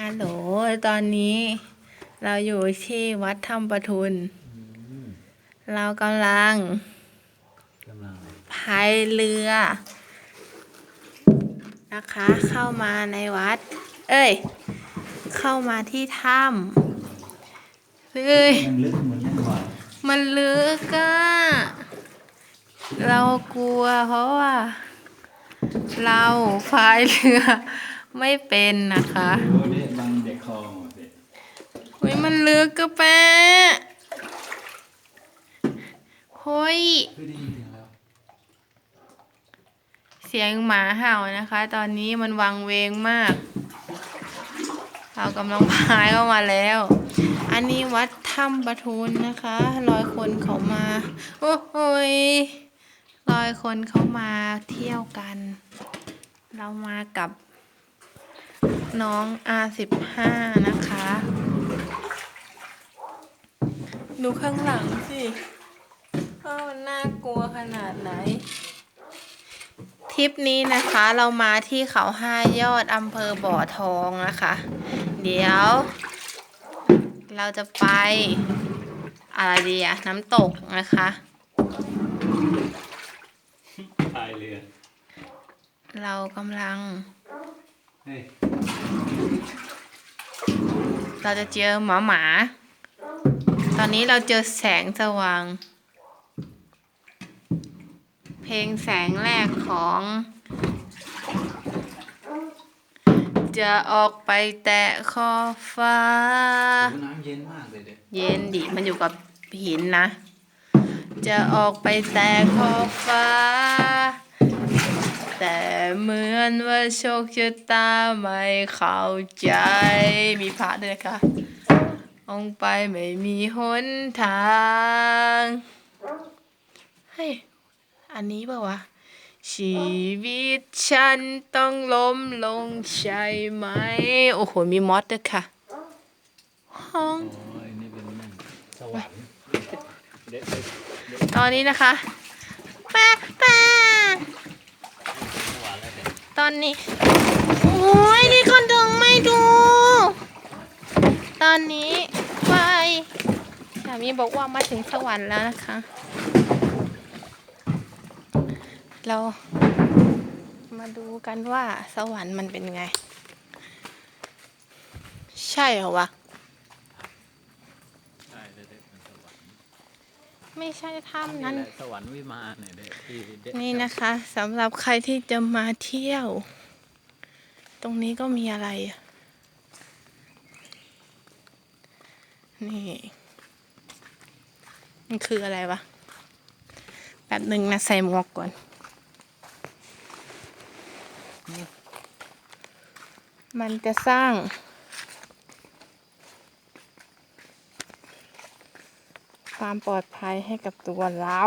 ฮัลโหล ตอนนี้เราอยู่ที่วัดถ้ำประทุน เรากำลังกำลังพายเรือ นะคะ เข้ามาในวัด เอ้ย เข้ามาที่ถ้ำเฮ้ยมันลึกเหมือนยังหวานมันลึกอะเรากลัวเพราะว่า เราพายเรือ ไม่เป็นนะคะโอ้เด็กบังเด็กคอหมดเด็กเฮ้ยมันลึกกระแปะเฮ้ยคือได้ยินเสียงแล้วเสียงหมาเห่านะคะ ตอนนี้มันวังเวงมาก เรากำลังพายเข้ามาแล้ว อันนี้วัดถ้ำปะทุนนะคะร้อยคนเขามา โอ้โหยร้อยคนเขามาเที่ยวกัน เรามากับ น้อง R15 นะคะ ดูข้างหลังสิว่ามันน่ากลัวขนาดไหน ทริปนี้นะคะเรามาที่เขาห้ายอดอำเภอบ่อทองนะคะ เดี๋ยว เราจะไปอะไรดีอะน้ำตกนะคะพายเรือเรากำลัง เฮ้ย เราจะเจอหมาหมา ตอนนี้เราเจอแสงสว่าง เพลงแสงแรกของ จะออกไปแตะขอบฟ้าโอ้น้ำเย็นมากเลยเด็กเย็นดิมันอยู่กับหินนะ จะออกไปแต่ขอบฟ้า แต่เหมือนว่าโชคชะตาไม่เข้าใจ มีพระด้วยนะคะองไปไม่มีหนทางเฮ้ยอันนี้เปล่าวะ ชีวิตฉันต้องล้มลงใช่ไหม โอ้โห มีมอสด้วยค่ะ ห้อง สวรรค์ตอนนี้นะคะ ป้าป้า สวรรค์แล้วเด็ก ตอนนี้ โอ้ยนี่คนถึงไม่ดู ตอนนี้ไปสามีบอกว่ามาถึงสวรรค์แล้วนะคะ เรามาดูกันว่าสวรรค์มันเป็นไง ใช่เหรอวะ ใช่เด็กเด็กเป็นสวรรค์ ไม่ใช่ถ้ำนั้นแหละสวรรค์วิมานเนี่ยเด็กที่เด็กนี่นะคะสำหรับใครที่จะมาเที่ยว ตรงนี้ก็มีอะไรอะนี่ มันคืออะไรวะแป๊บหนึ่งนะใส่หมวกก่อน มันจะสร้าง ความปลอดภัยให้กับตัวเรา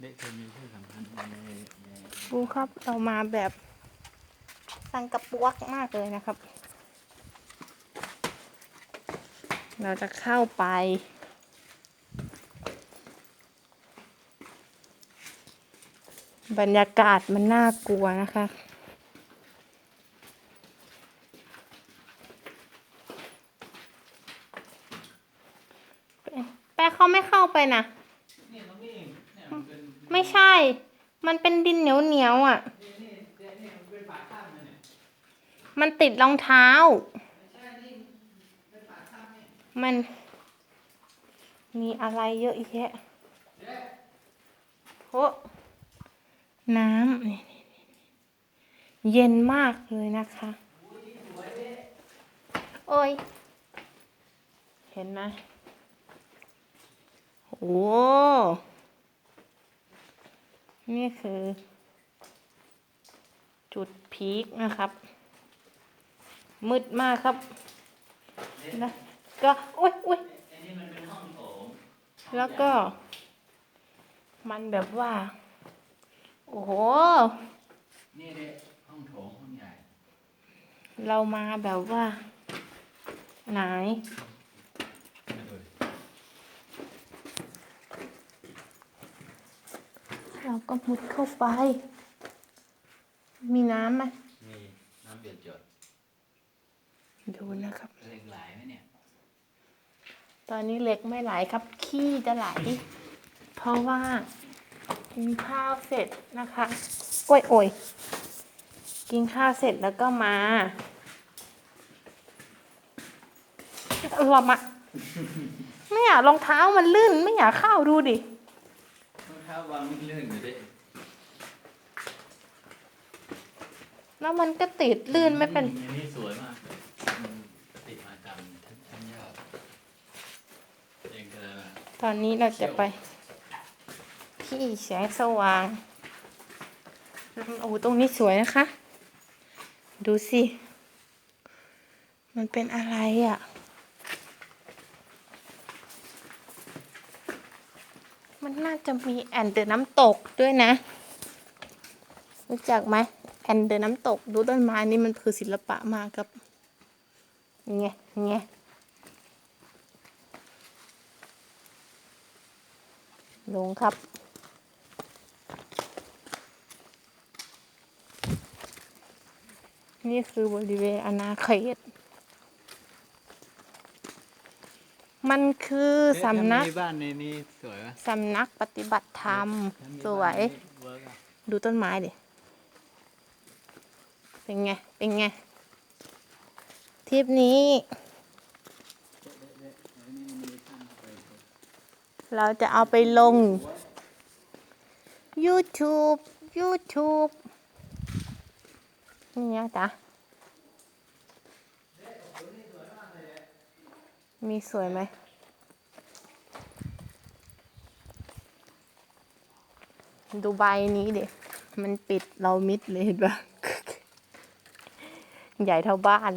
เด็กจะมีชื่อสำคัญในในดูครับเรามาแบบสังกระปวกมากเลยนะครับ เราจะเข้าไป บรรยากาศมันน่ากลัวนะคะ แปะเขาไม่เข้าไปนะนี่ตรงนี้เนี่ยมันเป็นไม่ใช่ มันเป็นดินเหนียวเหนียวๆอะ นี่นี่นี่นี่มันเป็นปากถ้ำนะเนี่ยมันติดรองเท้า ไม่ใช่นี่เป็นปากถ้ำเนี่ยมัน มีอะไรเยอะแยะเด็กโอ้ น้ำเย็นมากเลยนะคะ โอ้ย เห็นไหมโอ้นี่คือ จุดพีคนะครับ มืดมากครับนะก็อุ้ยอุ้ยอันนี้มันเป็นห้องโถงแล้วก็ มันแบบว่า โอ้โห นี่เด็ห้องโถงห้องใหญ่ เรามาแบบว่า ไหน เราก็มุดเข้าไป มีน้ำไหมมีน้ำเดืยดจดดูนะครับ เล็กไหลไหมเนี่ย ตอนนี้เหล็กไม่ไหลครับ ขี้จะไหล เพราะว่า กินข้าวเสร็จนะคะโอ้ยโอยกินข้าวเสร็จแล้วก็มาหลบอะไม่อยากรองเท้ามันลื่น ไม่อยากเข้าดูดิรองเท้าวางไม่ลื่นอยู่ดิแล้วมันก็ติดลื่นไม่เป็น อันนี้สวยมากเลยมันปฏิมากรรมท่านท่านยอดเองก็เลยว่าตอนนี้เราจะไป ที่แสงสว่างโอ้ตรงนี้สวยนะคะ ดูสิ มันเป็นอะไรอะ่ะ มันน่าจะมีแอนเดอร์น้ำตกด้วยนะ รู้จักไหมแอนเดอร์น้ำตก ดูต้นไม้นี่มันคือศิลปะมากครับไงไงลงครับ นี่คือบริเวณอาณาเขต มันคือสำนักเอ๊ะถ้ามีบ้านในนี้สวยไหมสำนักปฏิบัติธรรมถ้ามีสวยบ้านนี่เวิร์กอะดูต้นไม้ดิ เป็นไง เป็นไงทริปนี้ เราจะเอาไปลง YouTube YouTube นี่นะจ๊ะ มีสวยไหมดูใบนี้ดิมันปิดเรามิดเลยเห็นปะใหญ่เท่าบ้าน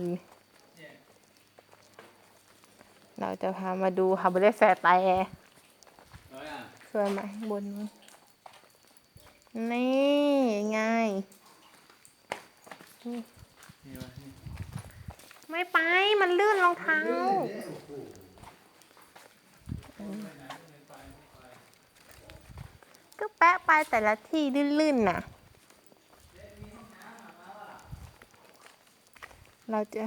เราจะพามาดูฮาร์เบอร์แฟร์แต่สวยอะสวยไหมบนนู้นนี่ไง นี่วะนี่ไม่ไป มันลื่นรองเท้า ก็แปะไปแต่ละที่ลื่นๆน่ะเราจะ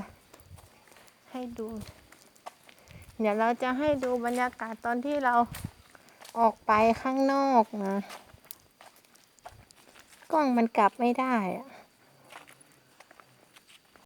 ให้ดู เดี๋ยวเราจะให้ดูบรรยากาศตอนที่เราออกไปข้างนอกนะ กล้องมันกลับไม่ได้อะ